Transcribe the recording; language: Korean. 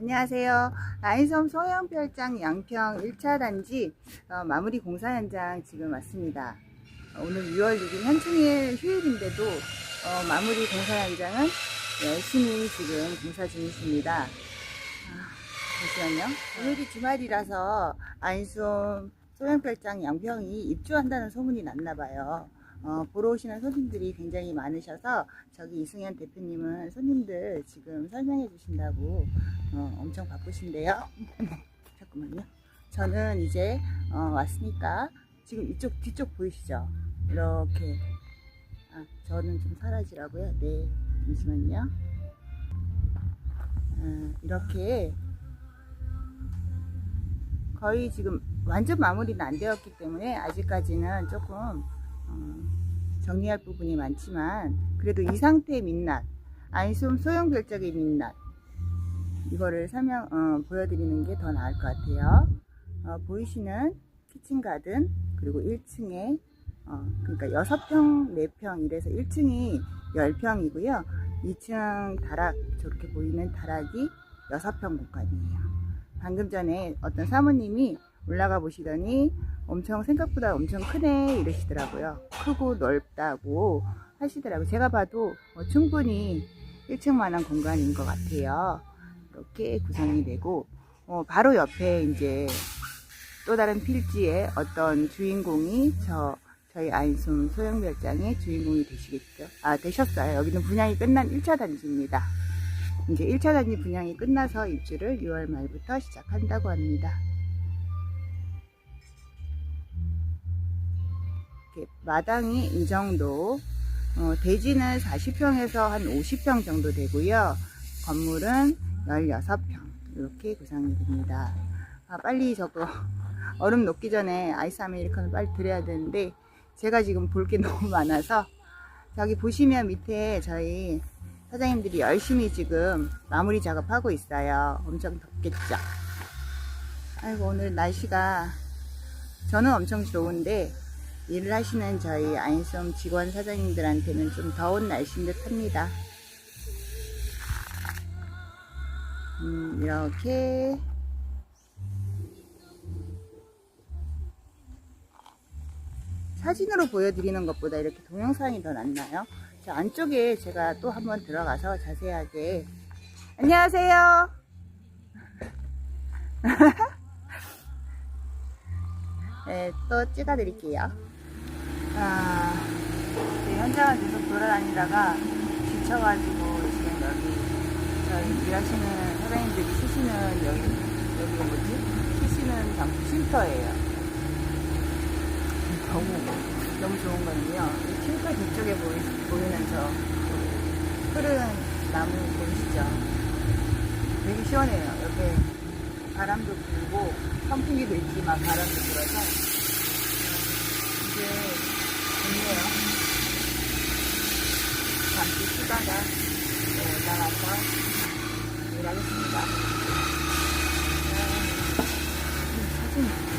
안녕하세요. 아이섬 소형별장 양평 1차 단지 어, 마무리 공사 현장 지금 왔습니다. 어, 오늘 6월 6일 현충일 휴일인데도 어, 마무리 공사 현장은 열심히 지금 공사 중이십니다. 아, 잠시만요. 오늘이 주말이라서 아이솜 소형별장 양평이 입주한다는 소문이 났나 봐요. 어, 보러 오시는 손님들이 굉장히 많으셔서 저기 이승현 대표님은 손님들 지금 설명해 주신다고 어, 엄청 바쁘신데요. 잠깐만요. 저는 이제 어, 왔으니까 지금 이쪽 뒤쪽 보이시죠? 이렇게 아, 저는 좀 사라지라고요. 네, 잠시만요. 아, 이렇게 거의 지금 완전 마무리는 안 되었기 때문에 아직까지는 조금 어, 정리할 부분이 많지만 그래도 이 상태의 민낯 아이솜 소형 별적의 민낯 이거를 설명 어, 보여드리는 게 더 나을 것 같아요. 어, 보이시는 키친 가든 그리고 1층에 어, 그러니까 6평, 4평 이래서 1층이 10평이고요. 2층 다락 저렇게 보이는 다락이 6평 공간이에요. 방금 전에 어떤 사모님이 올라가 보시더니 엄청 생각보다 엄청 크네 이러시더라고요. 크고 넓다고 하시더라고요. 제가 봐도 어, 충분히 1층만한 공간인 것 같아요. 이렇게 구성이 되고 어, 바로 옆에 이제 또 다른 필지의 어떤 주인공이 저 저희 아인솜 소형별장의 주인공이 되시겠죠. 아 되셨어요. 여기는 분양이 끝난 1차 단지입니다. 이제 1차 단지 분양이 끝나서 입주를 6월 말부터 시작한다고 합니다. 이렇게 마당이 이 정도, 어, 대지는 40평에서 한 50평 정도 되고요. 건물은 16평 이렇게 구성이 됩니다. 아, 빨리 저거 얼음 녹기 전에 아이스 아메리카노 빨리 드려야 되는데 제가 지금 볼 게 너무 많아서 저기 보시면 밑에 저희 사장님들이 열심히 지금 마무리 작업하고 있어요. 엄청 덥겠죠. 아이고 오늘 날씨가 저는 엄청 좋은데 일을 하시는 저희 아인솜 직원 사장님들한테는 좀 더운 날씨인 듯 합니다. 음, 이렇게 사진으로 보여드리는 것보다 이렇게 동영상이 더 낫나요? 저 안쪽에 제가 또 한번 들어가서 자세하게 안녕하세요. 네, 또 찍어드릴게요. 아, 네, 현장을 계속 돌아다니다가 지쳐가지고 지금 여기 저희 일하시는 사장님들이 쓰시는 여기 여기가 뭐지? 쓰시는 장소 쉼터예요. 너무 너무 좋은 거는요. 이 쉼터 뒤쪽에 보이, 보이는 저 푸른 나무 보이시죠? 되게 시원해요. 옆에 바람도 불고 선풍기도 있지만 바람도 불어서 음, 이제 있네요. 잠시 쉬다가 나가서 일하겠습니다. 네. 음, 사진.